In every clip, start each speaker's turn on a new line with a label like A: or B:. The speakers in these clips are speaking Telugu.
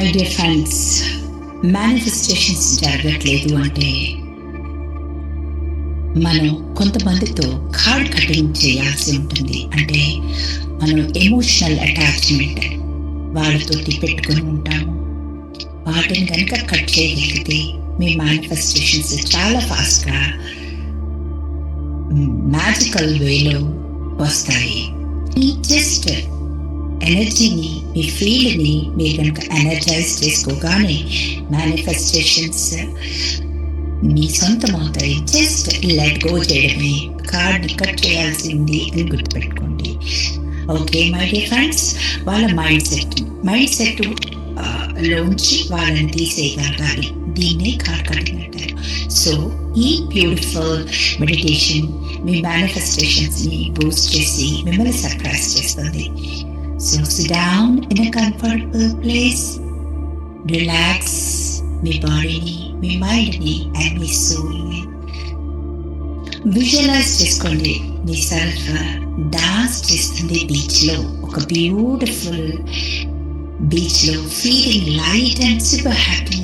A: మై డియర్ ఫ్రెండ్స్ మేనిఫెస్టేషన్స్ జరగట్లేదు అంటే మనం కొంతమందితో కార్డ్ కటింగ్ చేయాల్సి ఉంటుంది. అంటే మనం ఎమోషనల్ అటాచ్మెంట్ వాళ్ళతోటి పెట్టుకొని ఉంటాము. వాటిని కనుక కట్ చేయగలిగితే మీ మేనిఫెస్టేషన్స్ చాలా ఫాస్ట్గా మ్యాజికల్ వేలో వస్తాయి. ఈ జస్ట్ ఎనర్జీని మీ ఫీల్డ్ని మీరు కనుక ఎనర్జైజ్ చేసుకోగానే మేనిఫెస్టేషన్స్ మీ సొంతం అవుతాయి జస్ట్ లెట్ గో చేయడమే. కార్డ్ని కట్ చేయాల్సింది అని గుర్తుపెట్టుకోండి. ఓకే మై డియర్ ఫ్రెండ్స్ వాళ్ళ మైండ్ సెట్ మైండ్ సెట్ లోంచి వాళ్ళని తీసేయగలగాలి. దీన్నే కార్డ్ కటింగ్ అంటారు. సో ఈ బ్యూటిఫుల్ మెడిటేషన్ మీ మేనిఫెస్టేషన్స్ని బూస్ట్ చేసి మిమ్మల్ని సర్ప్రైజ్ చేస్తుంది. So sit down in a comfortable place relax మీ బాడీని మీ మైండ్ని అండ్ మీ సోల్ని విజువలైజ్ చేసుకోండి మీ సెల్ఫ్ డాన్స్ చేస్తుంది బీచ్లో ఒక బ్యూటిఫుల్ బీచ్లో feeling light and super happy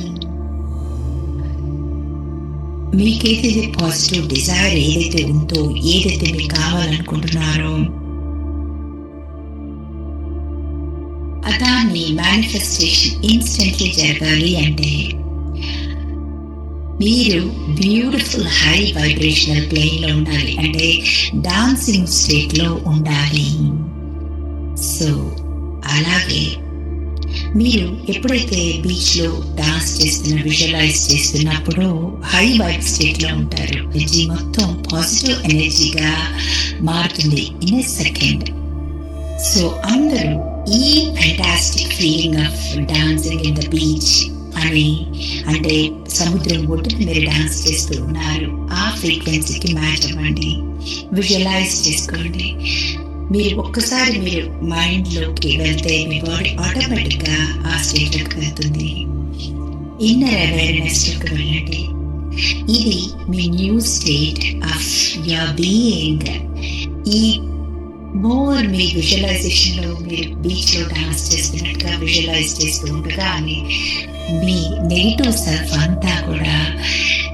A: మీకైతే పాజిటివ్ డిజైర్ ఏదైతే ఉందో ఏదైతే మీకు కావాలనుకుంటున్నారో మీ మేనిఫెస్టేషన్ ఇన్స్టెంట్లీ జరగాలి అంటే మీరు బ్యూటిఫుల్ హై వైబ్రేషనల్ ప్లేన్లో ఉండాలి. అంటే డాన్సింగ్ స్టేట్లో ఉండాలి. సో అలాగే మీరు ఎప్పుడైతే బీచ్లో డాన్స్ చేస్తున్న విజువలైజ్ చేస్తున్నప్పుడు హై వైబ్ స్టేట్లో ఉంటారు. ఎనర్జీ మొత్తం పాజిటివ్ ఎనర్జీగా మారుతుంది. ఇన్ ఎ సెకండ్ సో అందరూ ఈ fantastic feeling of dancing in the beach అని అంటే సముద్రం ఒడ్డున మీరు డాన్స్ చేస్తూ ఉన్నారు. ఆ ఫ్రీక్వెన్సీకి మ్యాచ్ అవ్వండి. విజువలైజ్ చేసుకోండి. మీరు ఒక్కసారి మీరు మైండ్లోకి వెళ్తే మీ బాడీ ఆటోమేటిక్గా ఆ స్టేట్లోకి వెళ్తుంది. ఇన్నర్ అవేర్నెస్లోకి వెళ్ళండి. ఇది మీ new state of your being ఈ మోర్ మీ విజువలైజేషన్లో మీరు బీచ్లో డాన్స్ చేస్తున్నట్టుగా విజువలైజ్ చేస్తూ ఉండగా అని మీ నెగిటివ్ సెల్ఫ్ అంతా కూడా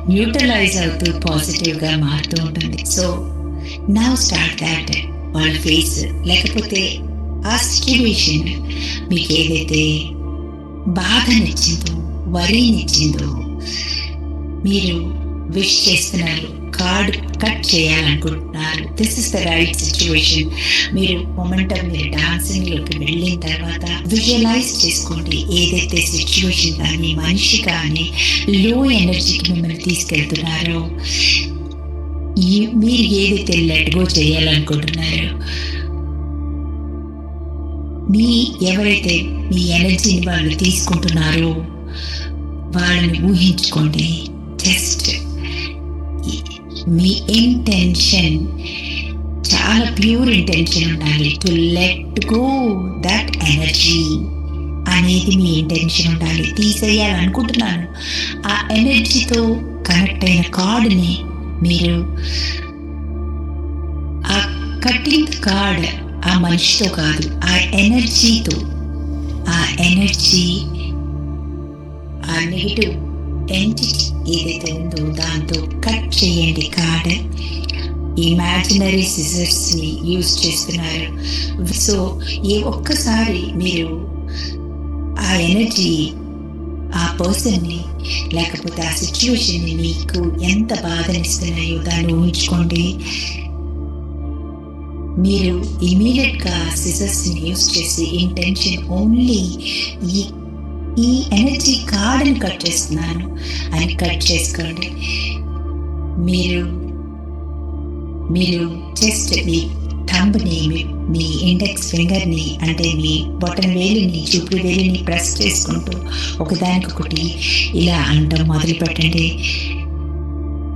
A: న్యూట్రలైజ్ అవుతూ పాజిటివ్గా మారుతూ ఉంటుంది. సో నా స్టార్ట్ దాట్ వాళ్ళ ఫేస్ లేకపోతే ఆ సిచ్యువేషన్ మీకు ఏదైతే బాధనిచ్చిందో వరినిచ్చిందో మీరు విష్ చేస్తున్నారు. కార్డ్ కట్ చేయాలనుకుంటున్నారు. This is the right situation మీరు మొమెంటం మీరు డాన్సింగ్లోకి వెళ్ళిన తర్వాత విజువలైజ్ చేసుకోండి. ఏదైతే సిచ్యువేషన్ కానీ మనిషి కానీ లో ఎనర్జీకి మిమ్మల్ని తీసుకెళ్తున్నారో మీరు ఏదైతే లెట్ గో చేయాలనుకుంటున్నారో మీ ఎవరైతే మీ ఎనర్జీని వాళ్ళు తీసుకుంటున్నారో వాళ్ళని ఊహించుకోండి. జస్ట్ మీ ఇంటెన్షన్ చాలా ప్యూర్ ఇంటెన్షన్ ఉండాలి. To let go that energy అనేది మీ ఇంటెన్షన్ ఉండాలి. తీసేయాలనుకుంటున్నాను. ఆ ఎనర్జీతో కనెక్ట్ అయిన కార్డుని మీరు ఆ కటింగ్ కార్డ్ ఆ మనిషితో కాదు ఆ ఎనర్జీతో ఆ ఎనర్జీ ఆ నెగిటివ్ ఎంటిటీ ఏదైతే ఉందో దాంతో కట్ చేయండి కార్డ్ ఇమాజినరీ సిజర్స్ని యూజ్ చేస్తున్నారు. సో ఏ ఒక్కసారి మీరు ఆ ఎనర్జీ ఆ పర్సన్ని లేకపోతే ఆ సిచ్యువేషన్ని మీకు ఎంత బాధనిస్తున్నాయో దాన్ని ఊహించుకోండి. మీరు ఇమీడియట్గా సిజర్స్ని యూజ్ చేసి ఇంటెన్షన్ ఓన్లీ ఈ ఈ ఎనర్జీ కార్డుని కట్ చేస్తున్నాను. అని కట్ చేసుకోండి. మీరు మీరు జస్ట్ మీ థంబ్ని మీ ఇండెక్స్ ఫింగర్ని అంటే మీ బొటన్ వేలిని చూపుడు వేలిని ప్రెస్ చేసుకుంటూ ఒకదానికొకటి ఇలా అంటాం మొదలు పెట్టండి.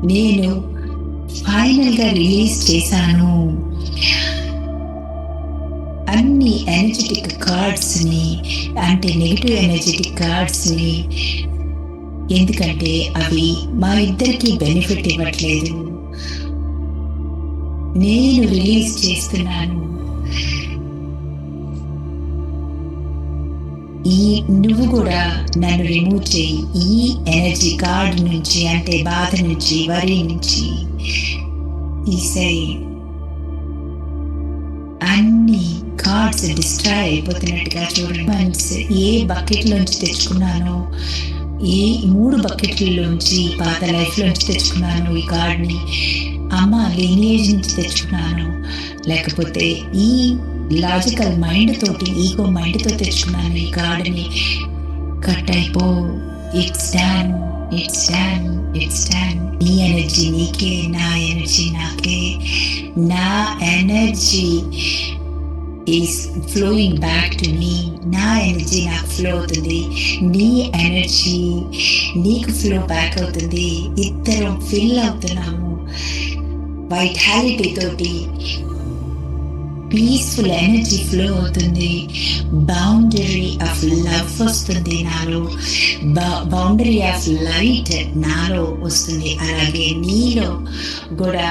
A: నేను ఫైనల్గా రిలీజ్ చేశాను. అన్ని ఎనర్జెటిక్ కార్డ్స్ని అంటే నెగిటివ్ ఎనర్జెటిక్ కార్డ్స్ని ఎందుకంటే అవి మా ఇద్దరికి బెనిఫిట్ ఇవ్వట్లేదు. నేను రిలీజ్ చేస్తున్నాను. ఈ నువ్వు కూడా నన్ను రిమూవ్ చేయి. ఈ ఎనర్జీ కార్డ్ నుంచి అంటే బాధ నుంచి వరి నుంచి ఈసారి అన్ని కార్డ్స్ డిస్ట్రాయ్ అయిపోతున్నట్టుగా చూడండి. ఏ బకెట్ లోంచి తెచ్చుకున్నానో ఈ మూడు బకెట్లలోంచి పాత లైఫ్లోంచి తెచ్చుకున్నాను ఈ కార్డ్ని. అమ్మ లీనియేజ్ నుంచి తెచ్చుకున్నాను. లేకపోతే ఈ లాజికల్ మైండ్ తోటి ఈగో మైండ్తో తెచ్చుకున్నాను ఈ కార్డ్ని. కట్ అయిపో it's done it's done it's done నీ ఎనర్జీ నీకే నా ఎనర్జీ నాకే. నా energy. Is flowing back to మీ నా ఎనర్జీ నాకు ఫ్లో అవుతుంది నీ ఎనర్జీ నీకు ఫ్లో బ్యాక్ అవుతుంది ఇద్దరం ఫిల్ అవుతున్నాము వైటాలిటీ తోటి పీస్ఫుల్ ఎనర్జీ ఫ్లో అవుతుంది బౌండరీ ఆఫ్ లవ్ వస్తుంది నాలో బౌండరీ ఆఫ్ లైట్ నాలో వస్తుంది అలాగే నీలో కూడా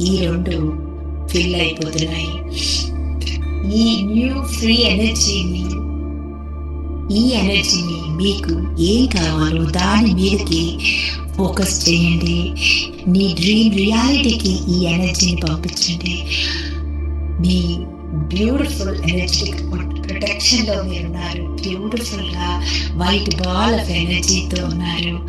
A: ఈ రెండు ఫిల్ అయిపోతున్నాయి ఈ న్యూ ఫ్రీ ఎనర్జీని ఈ ఎనర్జీని మీకు ఏం కావాలో దాని మీదకి ఫోకస్ చేయండి. మీ డ్రీమ్ రియాలిటీకి ఈ ఎనర్జీని పంపించండి. మీ బ్యూటిఫుల్ ఎనర్జెటిక్ ప్రొటెక్షన్లో మీరు ఉన్నారు. బ్యూటిఫుల్గా వైట్ బాల్ ఆఫ్ ఎనర్జీతో ఉన్నారు.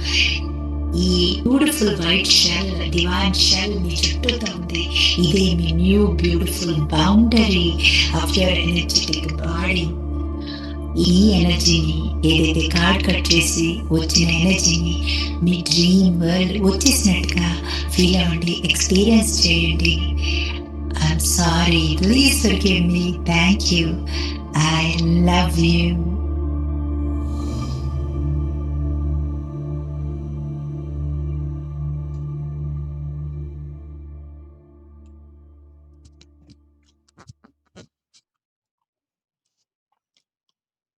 A: ఈ beautiful white shell divine shell మీ చుట్టూతో ఉంది. ఇదే మీ new beautiful boundary of your energetic body ఈ ఎనర్జీని ఏదైతే కార్డ్ కట్ చేసి వచ్చిన ఎనర్జీని మీ డ్రీమ్ వరల్డ్ వచ్చేసినట్టుగా ఫీల్ అవ్వండి ఎక్స్పీరియన్స్ చేయండి. I'm sorry please forgive me thank you I love you